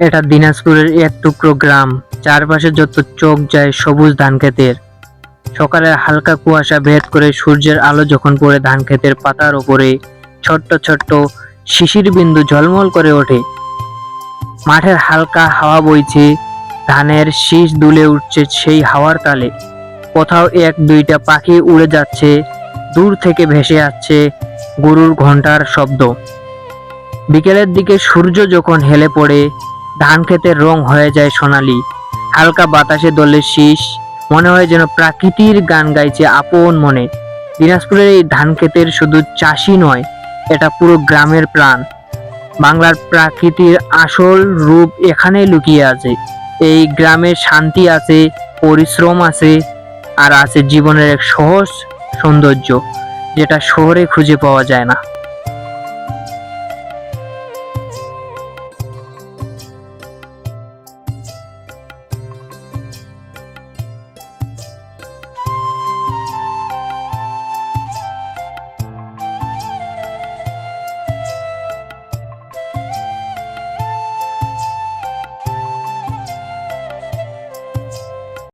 এটা দিনাজপুরের এক টুকরো গ্রাম। চারপাশে যত চোখ যায় সবুজ ধান ক্ষেতের। সকালের হালকা কুয়াশা ভেদ করে সূর্যের আলো যখন পড়ে ধান ক্ষেতের পাতার ওপরে, ছোট্ট ছোট্ট শিশির বিন্দু ঝলমল করে ওঠে। মাঠের হালকা হাওয়া বইছে, ধানের শীষ দুলে উঠছে সেই হাওয়ার তালে। কোথাও এক দুইটা পাখি উড়ে যাচ্ছে, দূর থেকে ভেসে আসছে গরুর ঘণ্টার শব্দ। বিকেলের দিকে সূর্য যখন হেলে পড়ে ধান ক্ষেতের রং হয়ে যায় সোনালি। হালকা বাতাসে দোলে শীষ, মনে হয় যেন প্রাকৃতির গান গাইছে আপন মনে। দিনাজপুরের এই ধান ক্ষেতের শুধু চাষি নয়, এটা পুরো গ্রামের প্রাণ। বাংলার প্রাকৃতির আসল রূপ এখানেই লুকিয়ে আছে। এই গ্রামে শান্তি আছে, পরিশ্রম আছে, আর আছে জীবনের এক সহজ সৌন্দর্য, যেটা শহরে খুঁজে পাওয়া যায় না।